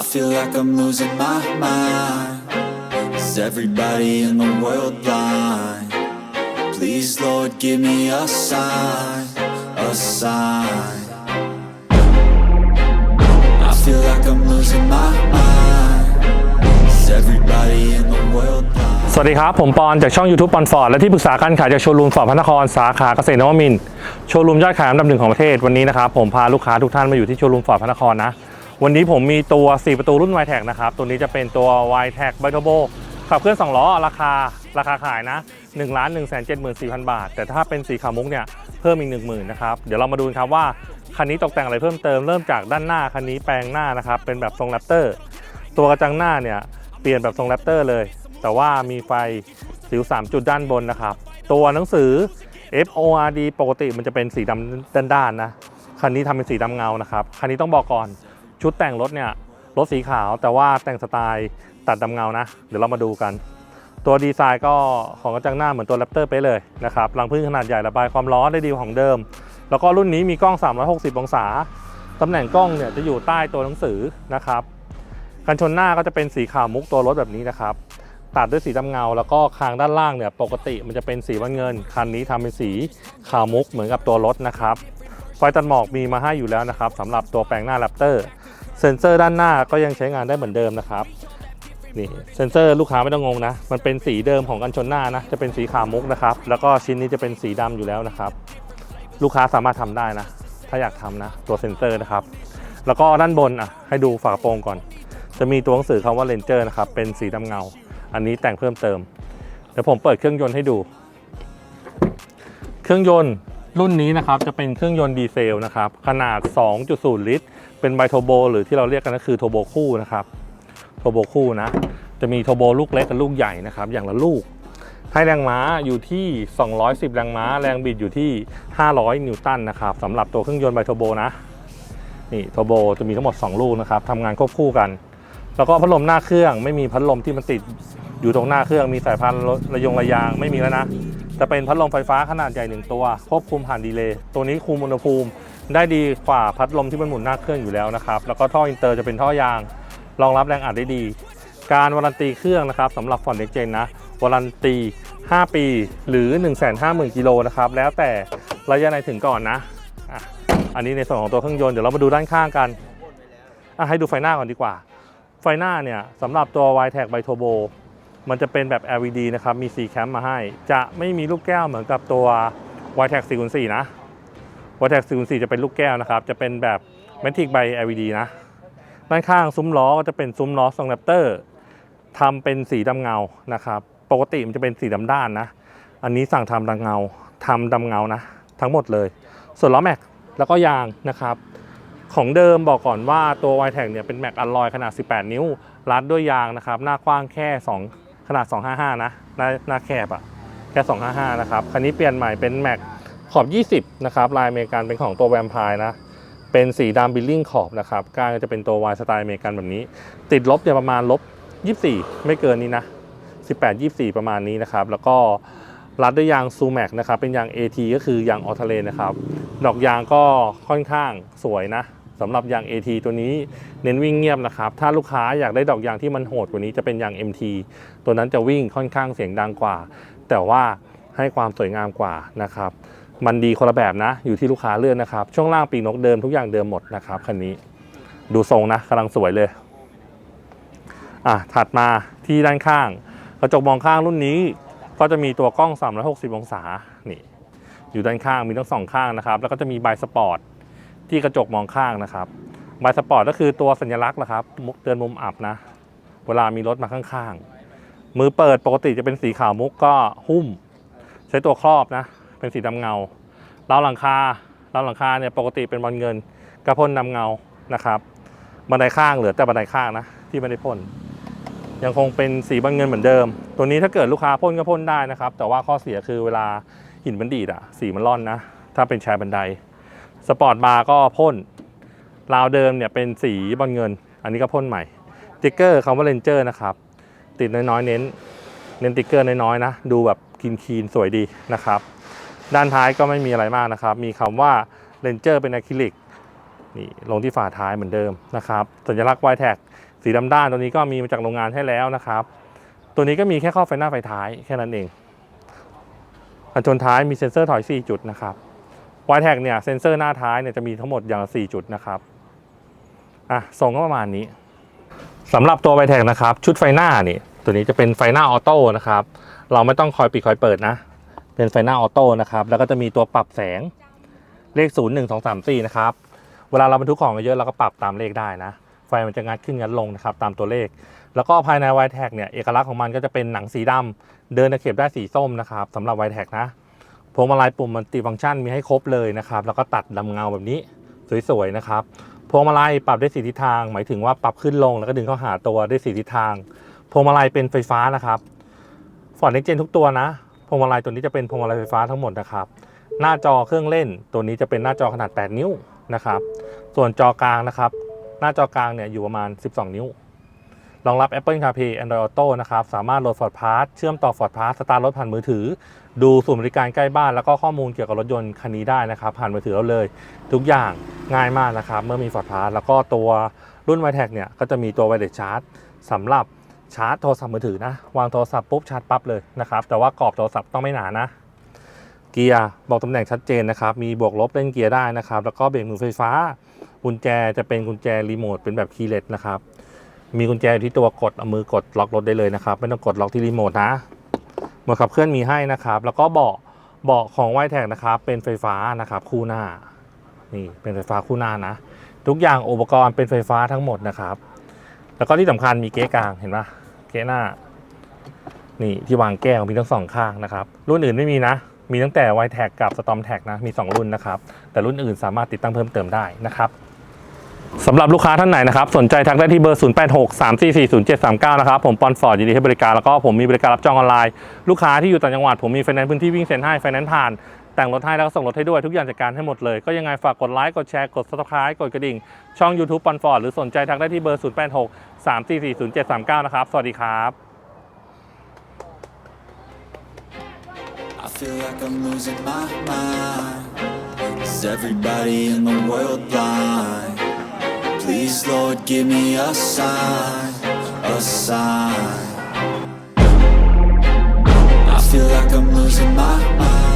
I feel like I'm losing my mind. Is everybody in the world blind? Please, Lord, give me a sign, a sign. I feel like I'm losing my mind. Is everybody in the world blind? สวัสดีครับ ผมปอนจากช่อง YouTube ปอนฟอร์ดและที่ปรึกษาการขายจากโชว์รูมฟอร์ดพระนครสาขาเกษตรนวมินทร์โชว์รูมยอดขายอันดับหนึ่งของประเทศวันนี้นะครับผมพาลูกค้าทุกท่านมาอยู่ที่โชว์รูมฟอร์ดพระนครนะ วันนี้ผมมีตัว 4 ประตูรุ่น y t e c นะครับ ตัวนี้จะเป็นตัว y t e c b i t o b o ขับเคลื่อน 2 ล้อ ราคาราคาขายนะ 1 1 7 4 0 0 0 บาท แต่ถ้าเป็นสีขาวมุกเนี่ย เพิ่มอีก 10,000นะครับ เดี๋ยวเรามาดูครับว่า คันนี้ตกแต่งอะไรเพิ่มเติม เริ่มจากด้านหน้า คันนี้แปลงหน้านะครับ เป็นแบบทรงแรปเตอร์ ตัวกระจังหน้าเนี่ย เปลี่ยนแบบทรงแรปเตอร์เลย แต่ว่ามีไฟสิว 3 จุดด้านบนนะครับ ตัวหนังสือ FORD ปกติมันจะเป็นสีดำด้านๆนะ คันนี้ทำเป็นสีดำเงานะครับ คันนี้ต้องบอกก่อน ชุดแต่งรถเนี่ยรถสีขาวแต่ว่าแต่งสไตล์ตัดดำเงานะ เดี๋ยวเรามาดูกัน ตัวดีไซน์ก็ของกระจังหน้าเหมือนตัวแรปเตอร์ไปเลยนะครับรังพึ่งขนาดใหญ่ระบายความร้อนได้ดีของเดิม แล้วก็รุ่นนี้มีกล้อง 360 องศาตำแหน่งกล้องเนี่ยจะอยู่ใต้ตัวหนังสือนะครับกันชนหน้าก็จะเป็นสีขาวมุกตัวรถแบบนี้นะครับตัดด้วยสีดำเงา แล้วก็คางด้านล่างเนี่ยปกติมันจะเป็นสีวันเงิน คันนี้ทำเป็นสีขาวมุกเหมือนกับตัวรถนะครับไฟตัดหมอกมีมาให้อยู่แล้วนะครับสำหรับตัวแปลงหน้าแรปเตอร์ เซ็นเซอร์ด้านหน้าก็ยังใช้งานได้เหมือนเดิมนะครับนี่เซ็นเซอร์ลูกค้าไม่ต้องงงนะ มันเป็นสีเดิมของกันชนหน้านะ จะเป็นสีขาวมุกนะครับ แล้วก็ชิ้นนี้จะเป็นสีดำอยู่แล้วนะครับ ลูกค้าสามารถทำได้นะ ถ้าอยากทำนะ ตัวเซ็นเซอร์นะครับ แล้วก็ด้านบนอะให้ดูฝากระโปรงก่อน จะมีตัวหนังสือคำว่าเลนเจอร์นะครับ เป็นสีดำเงา อันนี้แต่งเพิ่มเติม เดี๋ยวผมเปิดเครื่องยนต์ให้ดู เครื่องยนต์รุ่นนี้นะครับ จะเป็นเครื่องยนต์ดีเซลนะครับ ขนาด 2.0 ลิตร เป็นไบโทโบหรือที่เราเรียกกันก็คือโทโบคู่นะครับโทโบคู่นะ จะมีโทโบลูกเล็กกับลูกใหญ่นะครับ อย่างละลูกให้แรงม้าอยู่ที่ 210 แรงม้า แรงบิดอยู่ที่ 500 นิวตันนะครับสำหรับตัวเครื่องยนต์ไบโทโบนะ นี่โทโบจะมีทั้งหมด 2 ลูกนะครับทำงานควบคู่กัน แล้วก็พัดลมหน้าเครื่องไม่มีพัดลมที่มันติดอยู่ตรงหน้าเครื่องมีสายพันระยงระยางไม่มีแล้วนะ จะเป็นพัดลมไฟฟ้าขนาดใหญ่หนึ่งตัว ควบคุมผ่านดีเลย์ตัวนี้คุมอุณหภูมิ ได้ดีกว่าพัดลมที่มันหมุนหน้าเครื่องอยู่แล้วนะครับแล้วก็ท่ออินเตอร์จะเป็นท่อยาง รองรับแรงอัดได้ดี การวารันตีเครื่องนะครับสำหรับฟอนเด็กเจนนะวารันตี 5 ปีหรือ 150,000กิโลนะครับแล้วแต่ระยะไหนถึงก่อนนะอันนี้ในส่วนของตัวเครื่องยนต์เดี๋ยวเรามาดูด้านข้างกันอะให้ดูไฟหน้าก่อนดีกว่า ไฟหน้าเนี่ยสำหรับตัว y t e c b i t u r b o มันจะเป็นแบบ LED นะครับมี4แคมมาให้ จะไม่มีลูกแก้วเหมือนกับตัว y t e c 404นะ y t e c 404 จะเป็นลูกแก้วนะครับ จะเป็นแบบ Matic by LED นะ ด้านข้างซุ้มล้อก็จะเป็นซุ้มล้อทรงแรปเตอร์ทำเป็นสีดำเงานะครับ ปกติมันจะเป็นสีดำด้านนะ อันนี้สั่งทำดำเงาทำดำเงานะ ทั้งหมดเลย ส่วนล้อแม็กแล้วก็ยางนะครับ ของเดิมบอกก่อนว่าตัว y t e c เนี่ยเป็นแม็กอลลอยขนาด 18 นิ้ว รัดด้วยยางนะครับ หน้ากว้างแค่ 2 ขนาด 255 นะ หน้าหน้าแคบอะแค่ 255 นะครับ คันนี้เปลี่ยนใหม่เป็นแม็ก ขอบ 20 นะครับ ลายอเมริกันเป็นของตัวแวมไพร์นะ เป็นสีดำบิลลิ่งขอบนะครับก้านก็จะเป็นตัว Y สไตล์อเมริกันแบบนี้ ติดลบเนี่ยประมาณลบ 24 ไม่เกินนี้นะ 18 24 ประมาณนี้นะครับ แล้วก็รัดด้วยยางซูแม็กนะครับ เป็นยาง AT ก็คือยางออทเลนะครับ ดอกยางก็ค่อนข้างสวยนะสำหรับยาง AT ตัวนี้เน้นวิ่งเงียบนะครับ ถ้าลูกค้าอยากได้ดอกยางที่มันโหดกว่านี้จะเป็นยาง MT ตัวนั้นจะวิ่งค่อนข้างเสียงดังกว่า แต่ว่าให้ความสวยงามกว่านะครับ มันดีคนละแบบนะ อยู่ที่ลูกค้าเลือกนะครับ ช่วงล่างปีกนกเดิมทุกอย่างเดิมหมดนะครับคันนี้ ดูทรงนะกำลังสวยเลย อะ ถัดมาที่ด้านข้าง กระจกมองข้างรุ่นนี้ ก็จะมีตัวกล้อง 360 องศา นี่ อยู่ด้านข้างมีทั้งสองข้างนะครับ แล้วก็จะมีบายสปอร์ตที่กระจกมองข้างนะครับบายสปอร์ตก็คือตัวสัญลักษณ์นะครับมุกเตือนมุมอับนะ เวลามีรถมาข้างๆ มือเปิดปกติจะเป็นสีขาวมุกก็หุ้ม ใช้ตัวครอบนะ เป็นสีดำเงาราวหลังคาราวหลังคาเนี่ยปกติเป็นบอลเงินกระพ่นดำเงานะครับบันไดข้างเหลือแต่บันไดข้างนะที่ไม่ได้พ่นยังคงเป็นสีบอลเงินเหมือนเดิม ตัวนี้ถ้าเกิดลูกค้าพ่นก็พ่นได้นะครับ แต่ว่าข้อเสียคือเวลาหินมันดีดอะสีมันร่อนนะ ถ้าเป็นชายบันไดสปอร์ตบาร์ก็พ่นราวเดิมเนี่ยเป็นสีบอลเงิน อันนี้ก็พ่นใหม่ติ๊กเกอร์คำว่าเลนเจอร์นะครับติดน้อยๆเน้น เน้นติ๊กเกอร์น้อยๆนะ ดูแบบคีนๆสวยดีนะครับ ด้านท้ายก็ไม่มีอะไรมากนะครับ มีคำว่าเลนเจอร์เป็นอะคริลิกนี่ลงที่ฝาท้ายเหมือนเดิมนะครับ สัญลักษณ์ y t แท็สีดำด้านตัวนี้ก็มีมาจากโรงงานให้แล้วนะครับ ตัวนี้ก็มีแค่ข้อไฟหน้าไฟท้ายแค่นั้นเองกันชนท้ายมีเซ็นเซอร์ถอย 4 จุดนะครับ y t แท็เนี่ยเซ็นเซอร์หน้าท้ายเนี่ยจะมีทั้งหมดอย่างละ4จุดนะครับอะทรงก็ประมาณนี้สำหรับตัว y t แท็นะครับ ชุดไฟหน้านี่ตัวนี้จะเป็นไฟหน้าออโต้นะครับ เราไม่ต้องคอยปิดคอยเปิดนะ เป็นไฟหน้าออโต้นะครับ แล้วก็จะมีตัวปรับแสงเลข 0 1 2 3 4 นะครับ เวลาเราบรรทุกของเยอะเราก็ปรับตามเลขได้นะ ไฟมันจะงัดขึ้นงัดลงนะครับ ตามตัวเลข แล้วก็ภายใน y t แท็กเนี่ยเอกลักษณ์ของมันก็จะเป็นหนังสีดำเดินตะเข็บได้สีส้มนะครับสำหรับ y t แท็กนะพวงมาลัยปุ่มมันติฟังก์ชันมีให้ครบเลยนะครับ แล้วก็ตัดดำเงาแบบนี้สวยๆนะครับพวงมาลัยปรับได้สีทิศทาง หมายถึงว่าปรับขึ้นลงแล้วก็ดึงเข้าหาตัวได้สีทิศทางพวงมาลัยเป็นไฟฟ้านะครับฟอร์ดเน็กเจนทุกตัวนะ พวงมาลัยตัวนี้จะเป็นพวงมาลัยไฟฟ้าทั้งหมดนะครับ หน้าจอเครื่องเล่นตัวนี้จะเป็นหน้าจอขนาด 8 นิ้วนะครับ ส่วนจอกลางนะครับ หน้าจอกลางเนี่ยอยู่ประมาณ 12 นิ้วรองรับ Apple CarPlay Android Auto นะครับ สามารถโหลด Ford Pass เชื่อมต่อ Ford Pass สตาร์ทรถผ่านมือถือ ดูศูนย์บริการใกล้บ้าน แล้วก็ข้อมูลเกี่ยวกับรถยนต์คันนี้ได้นะครับ ผ่านมือถือเราเลย ทุกอย่างง่ายมากนะครับ เมื่อมี Ford Pass แล้วก็ตัวรุ่น y t e c เนี่ย ก็จะมีตัว Wireless Charge สำหรับ ชาร์จโทรศัพท์มือถือนะ วางโทรศัพท์ปุ๊บชาร์จปั๊บเลยนะครับ แต่ว่ากรอบโทรศัพท์ต้องไม่หนานะ เกียร์บอกตำแหน่งชัดเจนนะครับ มีบวกลบเล่นเกียร์ได้นะครับ แล้วก็เบรกมือไฟฟ้า กุญแจจะเป็นกุญแจรีโมทเป็นแบบคีย์เลสนะครับ มีกุญแจอยู่ที่ตัวกดเอามือกดล็อกรถได้เลยนะครับ ไม่ต้องกดล็อกที่รีโมทนะหมดขับเคลื่อนมีให้นะครับ แล้วก็เบาะเบาะของไวแท็กนะครับ เป็นไฟฟ้านะครับคู่หน้า นี่เป็นไฟฟ้าคู่หน้านะ ทุกอย่างอุปกรณ์เป็นไฟฟ้าทั้งหมดนะครับ แล้วก็ที่สำคัญมีเก๊กลางเห็นปะ เกหน้า นี่ที่วางแก้วมีทั้งสองข้างนะครับ รุ่นอื่นไม่มีนะ มีตั้งแต่ y t a g กับ Storm Tag นะ มี 2 รุ่นนะครับ แต่รุ่นอื่นสามารถติดตั้งเพิ่มเติมได้นะครับสำหรับลูกค้าท่านไหนนะครับ สนใจทักได้ที่เบอร์ 0863440739 นะครับ ผมปอนฟอร์ดยินดีให้บริการแล้วก็ผมมีบริการรับจองออนไลน์ ลูกค้าที่อยู่ต่างจังหวัดผมมีไฟแนนซ์พื้นที่วิ่งเซ็นให้ไฟแนนซ์ผ่าน แต่งรถให้แล้วก็ส่งรถให้ด้วยทุกอย่างจัดการให้หมดเลย ก็ยังไงฝากกดไลค์กดแชร์กด subscribe กดกระดิ่ง ช่อง YouTube ปอนฟอร์ดหรือสนใจทักได้ที่เบอร์ 0863440739 นะครับ สวัสดีครับ I feel like I'm losing my mind. Is everybody in the world blind? Please, Lord, give me a sign, a sign. I feel like I'm losing my mind.